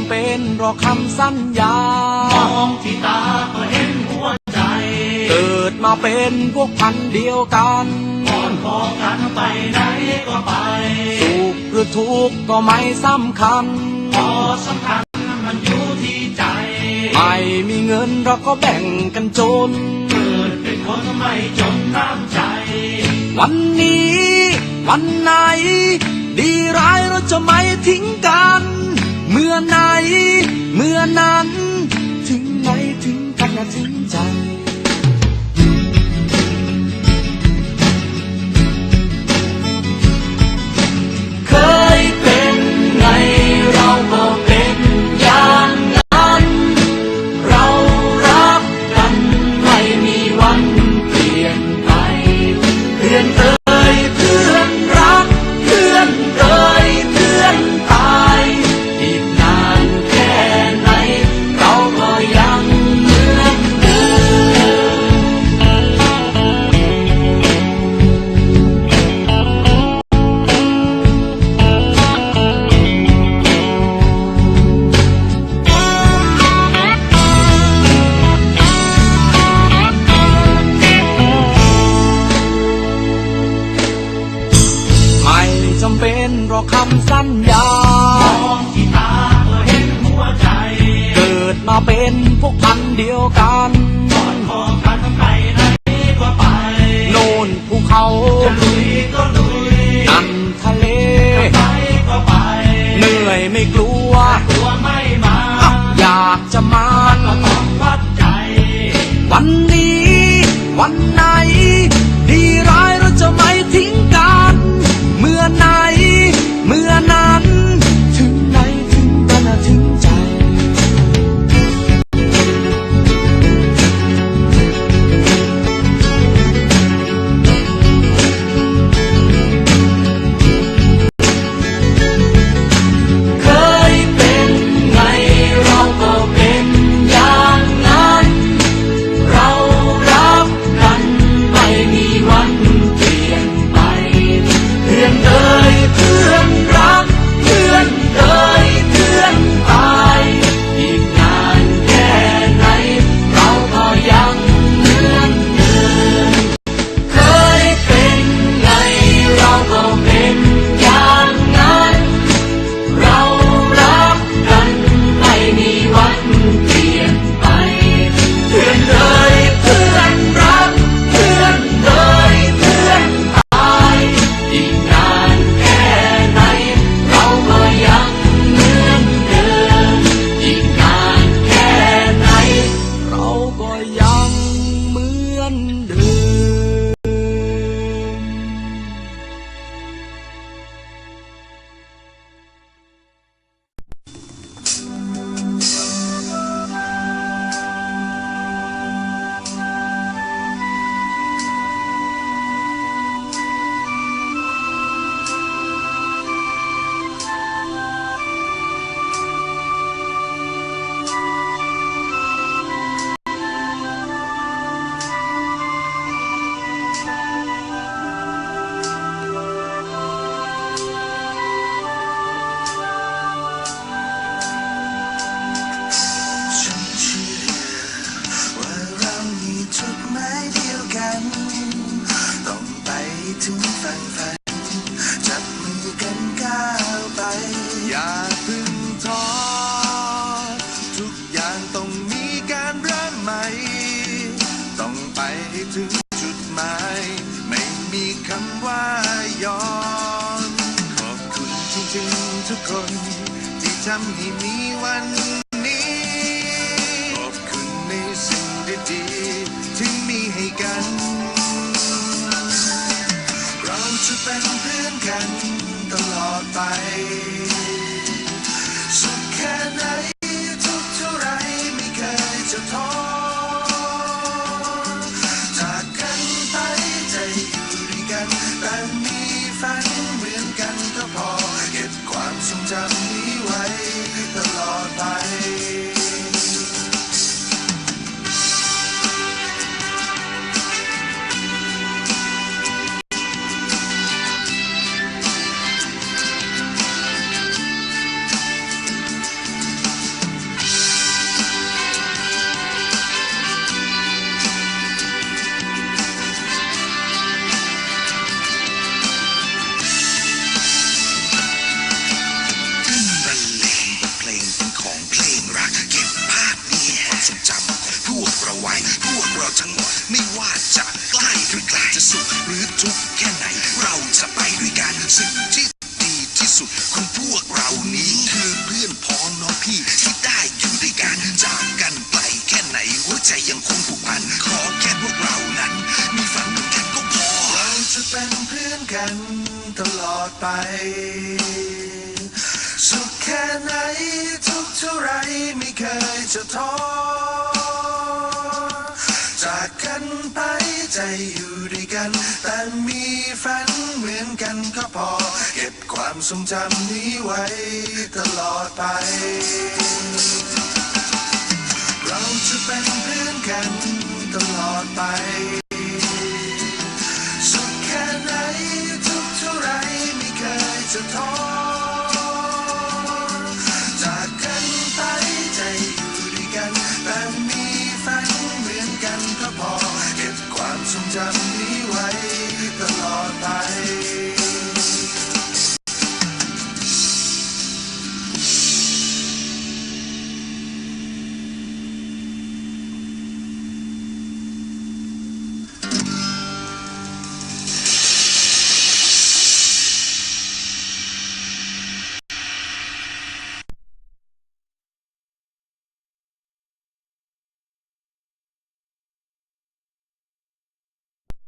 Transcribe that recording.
ำเป็นหรอกคำสัญญามองที่ตาก็เห็นหัวใจ เกิดมาเป็นพวกพันธุ์เดียวกันก่อนพอกันไปไหนก็ไป สุขหรือทุกข์ก็ไม่สำคัญพอสำคัญมันอยู่ที่ใจ ไม่มีเงินเราก็แบ่งกันจน เกิดเป็นคนไม่จนน้ำใจ วันนี้ วันไหน อนั้น ถึงไหนถึงกันนะถึงใจำสัญญา มองที่ตาก็เห็นหัวใจ เกิดมาเป็นพวกพันธุ์เดียวกันก่อนพอกันไปไหนก็ไป โน่นภูเขาจะลุยก็ลุยนั่นทะเล ไปก็ไป เหนื่อยไม่กลัวตัวไม่มาอยากจะมา ก็ต้องวัดใจ วันนี้ วันไหนดี คน ที่ทำให้มีวันนี้ ขอบคุณในสิ่งดีๆที่มีให้กันเราจะเป็นเพื่อนกันตลอดไป ใจยังคงผูกพันขอแค่พวกเรานั้น มีฝันเหมือนกันก็พอเราจะเป็นเพื่อนกันตลอดไป สุขแค่ไหนทุกเท่าไรไม่เคยจะท้อจากกันไปใจอยู่ด้วยกัน แต่มีฝันเหมือนกันก็พอ เก็บความทรงจำนี้ไว้ตลอดไป กั